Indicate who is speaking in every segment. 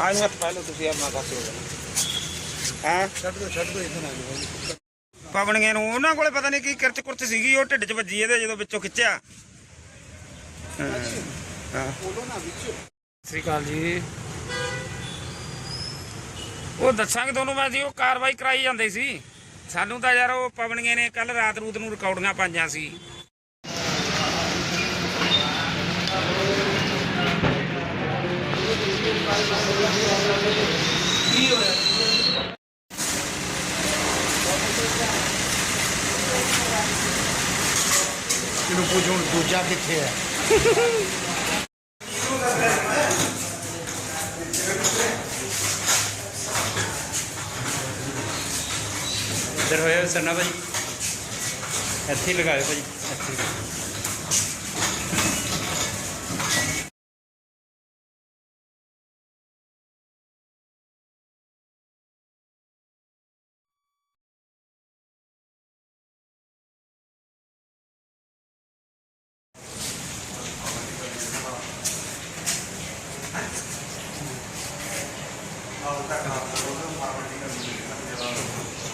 Speaker 1: ਆ ਨੂੰ ਹੱਥ ਤੁਸੀਂ ਆਪਣਾ ਪਾਸੇ ਹੋ ਹਾਂ?
Speaker 2: ਛੱਡ ਦੋ ਛੱਡ ਦੋ ਇਧਰ ਆ
Speaker 1: ਪਵਣਗੇ ਨੂੰ, ਉਹਨਾਂ ਕੋਲੇ ਪਤਾ ਨਹੀਂ ਕੀ ਕਿਰਚ ਕੁਰਚ ਸੀਗੀ, ਉਹ ਢਿੱਡ 'ਚ ਵੱਜੀ ਇਹਦੇ ਜਦੋਂ ਵਿੱਚੋਂ ਖਿੱਚਿਆ।
Speaker 2: ਬੋਲੋ ਨਾ ਵਿੱਚ
Speaker 1: ਸ਼੍ਰੀ ਅਕਾਲ ਜੀ। ਉਹ ਦੱਸਾਂਗੇ ਤੁਹਾਨੂੰ ਮੈਂ ਜੀ, ਉਹ ਕਾਰਵਾਈ ਕਰਾਈ ਜਾਂਦੇ ਸੀ। ਸਾਨੂੰ ਤਾਂ ਯਾਰ ਉਹ ਪਵਣਗੇ ਨੇ ਕੱਲ ਰਾਤ ਰੂਤ ਨੂੰ ਰਿਕਾਰਡਿੰਗਾਂ ਪਾਈਆਂ ਸੀ।
Speaker 2: ਇਹਨੂੰ ਪੁੱਛੋ ਹੁਣ ਦੂਜਾ ਕਿੱਥੇ ਹੈ
Speaker 3: ਇੱਧਰ ਹੋਇਆ ਸਰਨਾ ਭਾਜੀ ਇੱਥੇ ਹੀ ਲਗਾਇਓ ਭਾਜੀ ਇੱਥੇ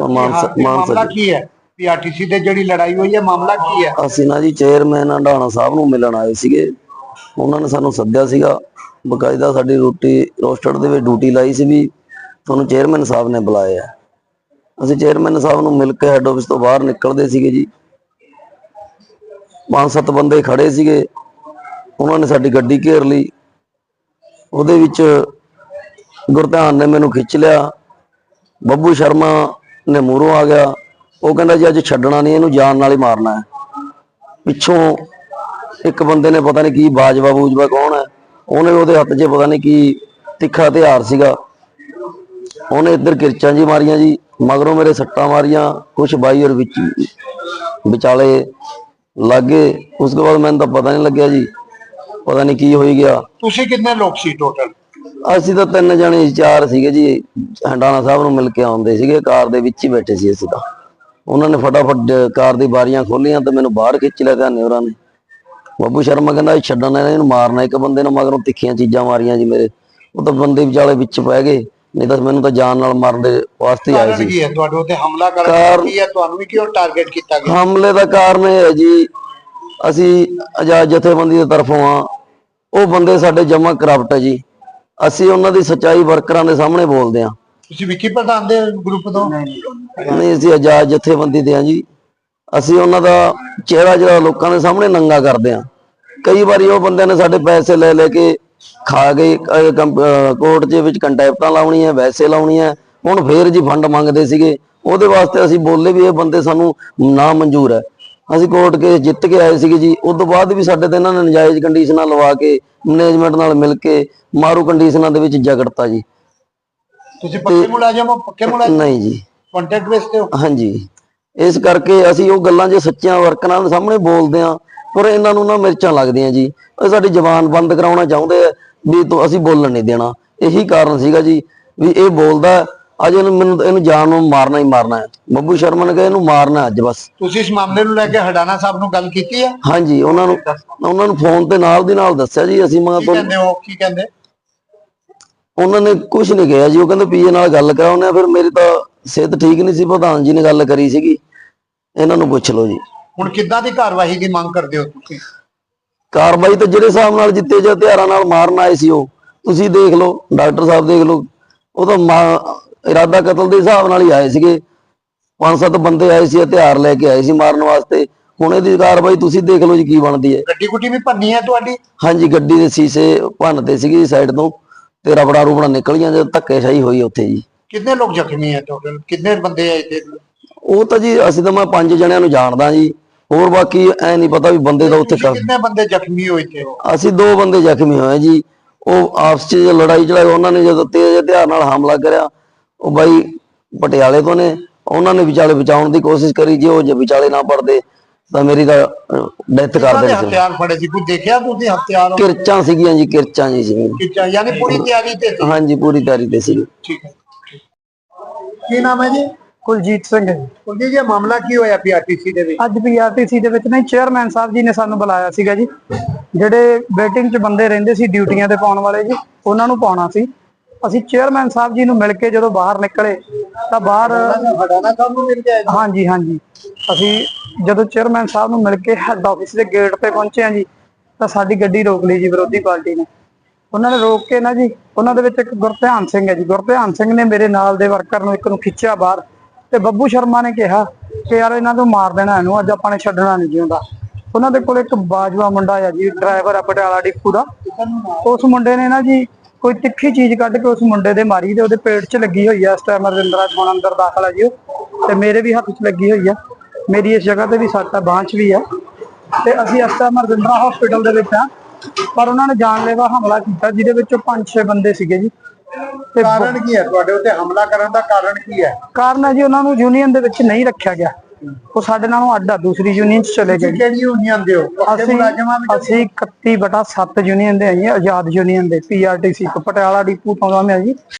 Speaker 4: ਮਾਨਸਾ
Speaker 2: ਮਾਮਲਾ ਕੀ ਹੈ? ਪੀਆਰਟੀਸੀ ਤੇ ਜਿਹੜੀ ਲੜਾਈ ਹੋਈ ਹੈ ਮਾਮਲਾ ਕੀ ਹੈ?
Speaker 4: ਅਸੀਂ ਨਾ ਜੀ ਚੇਅਰਮੈਨ ਹੰਡਾਣਾ ਸਾਹਿਬ ਨੂੰ ਮਿਲਣ ਆਏ ਸੀਗੇ। ਉਹਨਾਂ ਨੇ ਸਾਨੂੰ ਸੱਦਿਆ ਸੀਗਾ ਬਕਾਇਦਾ ਸਾਡੀ ਰੋਟੀ ਰੋਸਟਰ ਦੇ ਵਿੱਚ ਡਿਊਟੀ ਲਾਈ ਸੀ ਵੀ ਤੁਹਾਨੂੰ ਚੇਅਰਮੈਨ ਸਾਹਿਬ ਨੇ ਬੁਲਾਇਆ ਅਸੀਂ ਚੇਅਰਮੈਨ ਸਾਹਿਬ ਨੂੰ ਮਿਲ ਕੇ ਹੈੱਡ ਆਫਿਸ ਤੋਂ ਬਾਹਰ ਨਿਕਲਦੇ ਸੀਗੇ ਜੀ। ਪੰਜ ਸੱਤ ਬੰਦੇ ਖੜੇ ਸੀਗੇ। ਉਹਨਾਂ ਨੇ ਸਾਡੀ ਗੱਡੀ ਘੇਰ ਲਈ। ਉਹਦੇ ਵਿੱਚ ਗੁਰਧਿਆਨ ਨੇ ਮੈਨੂੰ ਖਿੱਚ ਲਿਆ। ਬੱਬੂ ਸ਼ਰਮਾ ਨੇ ਮੂਹਰੋਂ ਆ ਗਿਆ। ਉਹ ਕਹਿੰਦਾ ਜੀ, ਅੱਜ ਛੱਡਣਾ ਨਹੀਂ, ਇਹਨੂੰ ਜਾਨ ਨਾਲ ਹੀ ਮਾਰਨਾ ਹੈ। ਪਿੱਛੋਂ ਇੱਕ ਬੰਦੇ ਨੇ ਪਤਾ ਨਹੀਂ ਕੀ ਬਾਜਵਾ ਬੂਜਵਾ ਕੌਣ ਹੈ, ਉਹਨੇ ਉਹਦੇ ਹੱਥ 'ਚ ਪਤਾ ਨਹੀਂ ਕੀ ਤਿੱਖਾ ਹਥਿਆਰ ਸੀਗਾ। ਉਹਨੇ ਇੱਧਰ ਕਿਰਚਾਂ ਜੀ ਮਾਰੀਆਂ ਜੀ, ਮਗਰੋਂ ਮੇਰੇ ਸੱਟਾਂ ਮਾਰੀਆਂ, ਕੁਛ ਬਾਈ ਔਰ ਵਿੱਚ ਵਿਚਾਲੇ ਲੱਗੇ। ਉਸ ਤੋਂ ਬਾਅਦ ਮੈਨੂੰ ਤਾਂ ਪਤਾ ਨਹੀਂ ਲੱਗਿਆ ਜੀ, ਪਤਾ ਨਹੀਂ ਕੀ ਹੋਈ ਗਿਆ।
Speaker 2: ਤੁਸੀਂ ਕਿੰਨੇ ਲੋਕ ਸੀ ਟੋਟਲ
Speaker 4: ਅਸੀਂ ਤਾਂ ਤਿੰਨ ਜਣੇ ਚਾਰ ਸੀਗੇ ਜੀ ਹੰਡਾਣਾ ਸਾਹਿਬ ਨੂੰ ਮਿਲ ਕੇ ਆਉਂਦੇ ਸੀਗੇ ਕਾਰ ਦੇ ਵਿੱਚ ਹੀ ਬੈਠੇ ਸੀ ਅਸੀਂ ਤਾਂ। ਉਹਨਾਂ ਨੇ ਫਟਾਫਟ ਕਾਰ ਦੀ ਬਾਰੀਆਂ ਖੋਲੀਆਂ ਤੇ ਮੈਨੂੰ ਬਾਹਰ ਖਿੱਚ ਲਿਆ ਧਿਆਨੇ ਹੋਰਾਂ ਨੇ। ਬੱਬੂ ਸ਼ਰਮਾ ਕਹਿੰਦਾ ਛੱਡਣਾ ਇਹਨੂੰ ਮਾਰਨਾ ਇੱਕ ਬੰਦੇ ਨੇ ਮਗਰੋਂ ਤਿੱਖੀਆਂ ਚੀਜ਼ਾਂ ਮਾਰੀਆਂ ਜੀ ਮੇਰੇ। ਉਹ ਤਾਂ ਬੰਦੇ ਵਿਚਾਲੇ ਵਿੱਚ ਪੈ ਗਏ ਨਹੀਂ ਤਾਂ ਮੈਨੂੰ ਤਾਂ ਜਾਨ ਨਾਲ ਮਾਰਨ ਦੇ ਵਾਸਤੇ ਆਏ ਸੀ।
Speaker 2: ਕੀ ਹੈ? ਤੁਹਾਡੇ ਉੱਤੇ ਹਮਲਾ ਕਰਨ
Speaker 4: ਕਾਰਨ-
Speaker 2: ਕੀ ਹੈ? ਤੁਹਾਨੂੰ ਵੀ ਕਿਉਂ ਟਾਰਗੇਟ ਕੀਤਾ ਗਿਆ?
Speaker 4: ਹਮਲੇ ਦਾ ਕਾਰਨ ਇਹ ਹੈ ਜੀ ਅਸੀਂ ਆਜ਼ਾਦ ਜਥੇਬੰਦੀ ਦੀ ਤਰਫੋਂ ਆ ਉਹ ਬੰਦੇ ਸਾਡੇ ਜਮਾ ਕਰਪਟ ਹੈ ਜੀ। ਅਸੀਂ ਉਹਨਾਂ ਦੀ ਸੱਚਾਈ ਵਰਕਰਾਂ ਦੇ ਸਾਹਮਣੇ ਬੋਲਦੇ ਆ
Speaker 2: ਤੁਸੀਂ ਵਿੱਕੀ ਪ੍ਰਧਾਨ ਦੇ ਗਰੁੱਪ ਤੋਂ?
Speaker 4: ਨਹੀਂ ਅਸੀਂ ਆਜ਼ਾਦ ਜਥੇਬੰਦੀ ਦੇ ਆ ਜੀ। ਅਸੀਂ ਉਹਨਾਂ ਦਾ ਚਿਹਰਾ ਜਿਹੜਾ ਲੋਕਾਂ ਦੇ ਸਾਹਮਣੇ ਨੰਗਾ ਕਰਦੇ ਆ ਕਈ ਵਾਰੀ ਉਹ ਬੰਦਿਆਂ ਨੇ ਸਾਡੇ ਪੈਸੇ ਲੈ ਲੈ ਕੇ ਖਾ ਗਏ ਕੋਰਟ ਦੇ ਵਿੱਚ ਕੰਟੈਪਟਾਂ ਲਾਉਣੀਆਂ ਵੈਸੇ ਲਾਉਣੀਆਂ। ਹੁਣ ਫੇਰ ਜੀ ਫੰਡ ਮੰਗਦੇ ਸੀਗੇ। ਉਹਦੇ ਵਾਸਤੇ ਅਸੀਂ ਬੋਲੇ ਵੀ ਇਹ ਬੰਦੇ ਸਾਨੂੰ ਨਾ ਮਨਜ਼ੂਰ ਹੈ। ਅਸੀਂ ਕੋਰਟ ਕੇਸ ਜਿੱਤ ਕੇ ਆਏ ਸੀਗੇ ਜੀ। ਉਸ ਤੋਂ ਬਾਅਦ ਵੀ ਸਾਡੇ ਤੇ ਇਹਨਾਂ ਨੇ ਨਜਾਇਜ਼ ਕੰਡੀਸ਼ਨਾਂ ਲਵਾ ਕੇ ਮੈਨੇਜਮੈਂਟ ਨਾਲ ਮਿਲ ਕੇ ਮਾਰੂ ਕੰਡੀਸ਼ਨਾਂ ਦੇ ਵਿੱਚ ਜਗੜਤਾ ਜੀ।
Speaker 2: ਤੁਸੀਂ ਪੱਕੇ ਮੁਲਾਜ਼ਮ ਹੋ? ਪੱਕੇ ਮੁਲਾਜ਼ਮ?
Speaker 4: ਨਹੀਂ ਜੀ।
Speaker 2: ਕੰਟੈਕਟ ਬੇਸ ਤੇ ਹੋ?
Speaker 4: ਹਾਂਜੀ। ਇਸ ਕਰਕੇ ਅਸੀਂ ਉਹ ਗੱਲਾਂ ਜੇ ਸੱਚੀਆਂ ਵਰਕਰਾਂ ਦੇ ਸਾਹਮਣੇ ਬੋਲਦੇ ਆ ਪਰ ਇਹਨਾਂ ਨੂੰ ਨਾ ਮਿਰਚਾਂ ਲੱਗਦੀਆਂ ਜੀ। ਉਹ ਸਾਡੀ ਜ਼ਬਾਨ ਬੰਦ ਕਰਾਉਣਾ ਚਾਹੁੰਦੇ ਆ ਵੀ ਤੂੰ ਅਸੀਂ ਬੋਲਣ ਨਹੀਂ ਦੇਣਾ। ਇਹੀ ਕਾਰਨ ਸੀਗਾ ਜੀ ਵੀ ਇਹ ਬੋਲਦਾ ਅੱਜ ਇਹਨੂੰ ਮੈਨੂੰ ਇਹਨੂੰ ਜਾਨ ਨੂੰ ਮਾਰਨਾ ਹੀ ਮਾਰਨਾ ਹੈ। ਬੱਬੂ ਸ਼ਰਮਾ ਨੇ ਕਿਹਾ ਇਹਨੂੰ ਮਾਰਨਾ ਅੱਜ ਬਸ।
Speaker 2: ਤੁਸੀਂ ਇਸ ਮਾਮਲੇ ਨੂੰ ਲੈ ਕੇ ਹਡਾਨਾ ਸਾਹਿਬ ਨੂੰ ਗੱਲ ਕੀਤੀ ਹੈ?
Speaker 4: ਹਾਂਜੀ ਉਹਨਾਂ ਨੂੰ ਉਹਨਾਂ ਨੂੰ ਫੋਨ ਤੇ ਨਾਲ ਦੀ ਨਾਲ ਦੱਸਿਆ ਜੀ ਅਸੀਂ ਮਗਾ
Speaker 2: ਕੀ ਕਹਿੰਦੇ ਹੋ? ਕੀ ਕਹਿੰਦੇ?
Speaker 4: ਉਹਨਾਂ ਨੇ ਕੁਝ ਨਹੀਂ ਕਿਹਾ ਜੀ ਉਹ ਕਹਿੰਦੇ ਪੀਏ ਨਾਲ ਗੱਲ ਕਰਾਉਣੇ ਆ ਫਿਰ ਮੇਰੀ ਤਾਂ ਸਿਹਤ ਠੀਕ ਨਹੀਂ ਸੀ ਪ੍ਰਧਾਨ ਜੀ ਨੇ ਗੱਲ ਕਰੀ ਸੀਗੀ। ਇਹਨਾਂ ਨੂੰ ਪੁੱਛ ਲਓ ਜੀ।
Speaker 2: ਹੁਣ ਕਿੱਦਾਂ ਦੀ ਕਾਰਵਾਈ ਦੀ ਮੰਗ ਕਰਦੇ ਹੋ ਤੁਸੀਂ?
Speaker 4: ਕਾਰਵਾਈ ਤਾਂ ਜਿਹੜੇ ਹਿਸਾਬ ਨਾਲ ਜਿੱਤੇ ਜੇ ਹਥਿਆਰਾਂ ਨਾਲ ਮਾਰਨ ਆਏ ਸੀ ਉਹ। ਤੁਸੀਂ ਦੇਖ ਲਓ ਡਾਕਟਰ ਸਾਹਿਬ ਦੇਖ ਲਓ। ਉਹ ਤਾਂ ਮਾ- ਇਰਾਦਾ ਕਤਲ ਦੇ ਹਿਸਾਬ ਨਾਲ ਹੀ ਆਏ ਸੀਗੇ। ਪੰਜ ਸੱਤ ਬੰਦੇ ਆਏ ਸੀ ਹਥਿਆਰ ਲੈ ਕੇ ਆਏ ਸੀ ਮਾਰਨ ਵਾਸਤੇ। ਹੁਣ ਇਹਦੀ ਕਾਰਵਾਈ ਤੁਸੀਂ ਦੇਖ ਲਓ ਜੀ ਕੀ ਬਣਦੀ ਹੈ।
Speaker 2: ਗੱਡੀ ਗੁੱਡੀ ਵੀ ਭੰਨੀ ਹੈ ਤੁਹਾਡੀ?
Speaker 4: ਹਾਂਜੀ ਗੱਡੀ ਦੇ ਸ਼ੀਸ਼ੇ ਭੰਨਤੇ ਸੀਗੇ ਸਾਈਡ ਤੋਂ ਤੇ ਰਬੜਾ ਰੂਬੜਾ ਨਿਕਲੀਆਂ ਜਦ ਧੱਕੇਸ਼ਾਹੀ ਹੋਈ ਉੱਥੇ ਜੀ।
Speaker 2: ਕਿੰਨੇ ਲੋਕ ਜ਼ਖਮੀ ਹੈ ਟੋਟਲ ਕਿੰਨੇ ਬੰਦੇ ਆਏ ਇੱਥੇ?
Speaker 4: ਉਹ ਤਾਂ ਜੀ ਅਸੀਂ ਤਾਂ ਮੈਂ ਪੰਜ ਜਣਿਆਂ ਨੂੰ ਜਾਣਦਾ ਜੀ। ਹੋਰ ਬਾਕੀ ਐ ਨਹੀਂ ਪਤਾ ਵੀ ਬੰਦੇ ਦਾ ਉੱਥੇ
Speaker 2: ਕਿੰਨੇ ਬੰਦੇ ਜ਼ਖਮੀ ਹੋਏ ਇੱਥੇ?
Speaker 4: ਅਸੀਂ ਦੋ ਬੰਦੇ ਜ਼ਖਮੀ ਹੋਏ ਜੀ। ਉਹ ਆਪਸ 'ਚ ਲੜਾਈ ਝਗੜਾ ਉਹਨਾਂ ਨੇ ਜਦੋਂ ਤੇਜ਼ ਹਥਿਆਰ ਨਾਲ ਹਮਲਾ ਕਰਿਆ ਉਹ ਬਾਈ ਪਟਿਆਲੇ ਤੋਂ ਨੇ ਉਹਨਾਂ ਨੇ ਵਿਚਾਲੇ ਬਚਾਉਣ ਦੀ ਕੋਸ਼ਿਸ਼ ਕਰੀ ਜੇ ਉਹ ਜੇ ਵਿਚਾਲੇ ਨਾ ਪੜਦੇ ਤਾਂ ਮੇਰੀ ਤਾਂ ਡੈਥ ਕਰ ਦੇਣੀ ਸੀ।
Speaker 5: ਹਥਿਆਰ ਫੜੇ ਸੀ ਕੋਈ ਦੇਖਿਆ ਤੁਸੀਂ ਹਥਿਆਰ?
Speaker 4: ਕਿਰਚਾਂ ਸੀਗੀਆਂ ਜੀ ਕਿਰਚਾਂ ਜੀ ਸੀ
Speaker 5: ਕਿਚਾ ਯਾਨੀ ਪੂਰੀ ਤਿਆਰੀ ਤੇ ਸੀ?
Speaker 4: ਹਾਂਜੀ ਪੂਰੀ ਤਿਆਰੀ ਤੇ ਸੀ
Speaker 5: ਠੀਕ ਹੈ ਕੀ ਨਾਮ ਹੈ ਜੀ?
Speaker 6: ਕੁਲਜੀਤ ਸਿੰਘ ਹੈ।
Speaker 5: ਕੁਲਜੀ ਜੀ ਮਾਮਲਾ ਕੀ ਹੋਇਆ ਪੀਆਰਟੀਸੀ ਦੇ ਵਿੱਚ?
Speaker 6: ਅੱਜ ਪੀਆਰਟੀਸੀ ਦੇ ਵਿੱਚ ਨਹੀਂ ਚੇਅਰਮੈਨ ਸਾਹਿਬ ਜੀ ਨੇ ਸਾਨੂੰ ਬੁਲਾਇਆ ਸੀਗਾ ਜੀ। ਜਿਹੜੇ ਵੇਟਿੰਗ 'ਚ ਬੰਦੇ ਰਹਿੰਦੇ ਸੀ ਡਿਊਟੀਆਂ ਤੇ ਪਾਉਣ ਵਾਲੇ ਜੀ ਉਹਨਾਂ ਨੂੰ ਪਾਉਣਾ ਸੀ। ਅਸੀਂ ਚੇਅਰਮੈਨ ਸਾਹਿਬ ਜੀ ਨੂੰ ਮਿਲ ਕੇ ਜਦੋਂ ਬਾਹਰ ਨਿਕਲੇ, ਤਾਂ ਬਾਹਰ
Speaker 5: ਹਟਾਣਾ ਸਾਹਿਬ ਨੂੰ ਮਿਲ ਗਿਆ
Speaker 6: ਹਾਂਜੀ ਹਾਂਜੀ। ਅਸੀਂ ਜਦੋਂ ਚੇਅਰਮੈਨ ਸਾਹਿਬ ਨੂੰ ਮਿਲ ਕੇ ਹੈੱਡ ਆਫਿਸ ਦੇ ਗੇਟ ਤੇ ਪਹੁੰਚੇ ਹਾਂ ਜੀ, ਤਾਂ ਸਾਡੀ ਗੱਡੀ ਰੋਕ ਲਈ ਜੀ ਵਿਰੋਧੀ ਪਾਰਟੀ ਨੇ। ਉਹਨਾਂ ਨੇ ਰੋਕ ਕੇ ਨਾ ਜੀ, ਉਹਨਾਂ ਦੇ ਵਿੱਚ ਇੱਕ ਗੁਰਧਿਆਨ ਸਿੰਘ ਹੈ ਜੀ। ਗੁਰਧਿਆਨ ਸਿੰਘ ਨੇ ਮੇਰੇ ਨਾਲ ਦੇ ਵਰਕਰ ਨੂੰ ਇੱਕ ਨੂੰ ਖਿੱਚਿਆ ਬਾਹਰ, ਤੇ ਬੱਬੂ ਸ਼ਰਮਾ ਨੇ ਕਿਹਾ ਕਿ ਯਾਰ ਇਹਨਾਂ ਨੂੰ ਮਾਰ ਦੇਣਾ ਇਹਨੂੰ, ਅੱਜ ਆਪਾਂ ਨੇ ਛੱਡਣਾ ਨਹੀਂ ਜਿਉਂਦਾ ਉਹਨਾਂ ਦੇ ਕੋਲ ਇੱਕ ਬਾਜਵਾ ਮੁੰਡਾ ਆ ਜੀ ਡਰਾਈਵਰ ਆ ਪਟਿਆਲਾ ਡਿਪੂ ਦਾ। ਉਸ ਮੁੰਡੇ ਨੇ ਨਾ ਜੀ ਕੋਈ ਤਿੱਖੀ ਚੀਜ਼ ਕੱਢ ਕੇ ਉਸ ਮੁੰਡੇ ਦੇ ਮਾਰੀ ਤੇ ਉਹਦੇ ਪੇਟ 'ਚ ਲੱਗੀ ਹੋਈ ਆ ਇਸ ਟਾਈਮ ਰਜਿੰਦਰਾ ਹੁਣ ਅੰਦਰ ਦਾਖਲ ਆ ਜੀ ਉਹ। ਤੇ ਮੇਰੇ ਵੀ ਹੱਥ 'ਚ ਲੱਗੀ ਹੋਈ ਆ। ਮੇਰੀ ਇਸ ਜਗ੍ਹਾ ਤੇ ਵੀ ਸੱਟ ਆ ਬਾਂਹ 'ਚ ਵੀ ਆ। ਤੇ ਅਸੀਂ ਇਸ ਟਾਈਮ ਰਜਿੰਦਰਾ ਹਸਪੀਟਲ ਦੇ ਵਿੱਚ ਆ। ਪਰ ਉਹਨਾਂ ਨੇ ਜਾਨਲੇਵਾ ਹਮਲਾ ਕੀਤਾ ਜਿਹਦੇ ਵਿੱਚੋਂ 5-6 ਬੰਦੇ ਸੀਗੇ ਜੀ। ਤੇ
Speaker 5: ਕਾਰਨ ਕੀ ਹੈ? ਤੁਹਾਡੇ ਉੱਤੇ ਹਮਲਾ ਕਰਨ ਦਾ ਕਾਰਨ ਕੀ ਹੈ?
Speaker 6: ਕਾਰਨ ਹੈ ਜੀ ਉਹਨਾਂ ਨੂੰ ਯੂਨੀਅਨ ਦੇ ਵਿੱਚ ਨਹੀਂ ਰੱਖਿਆ ਗਿਆ। ਉਹ ਸਾਡੇ ਨਾਲੋਂ ਅੱਡ ਆ ਦੂਸਰੀ ਯੂਨੀਅਨ 'ਚ ਚਲੇ ਗਏ। ਜੀ।
Speaker 5: ਕਿਹੜੀ ਯੂਨੀਅਨ ਦੇ ਹੋ? ਪੱਕੇ
Speaker 6: ਅਸੀਂ
Speaker 5: ਮੁਲਾਜ਼ਮਾਂ ਵਿੱਚ
Speaker 6: ਅਸੀਂ 31 ਬਟਾ 7 ਯੂਨੀਅਨ ਦੇ ਆਈਏ ਆਜ਼ਾਦ ਯੂਨੀਅਨ ਦੇ ਪੀਆਰਟੀਸੀ ਪਟਿਆਲਾ ਡਿਪੂ ਤੋਂ ਆ ਮੈਂ ਜੀ।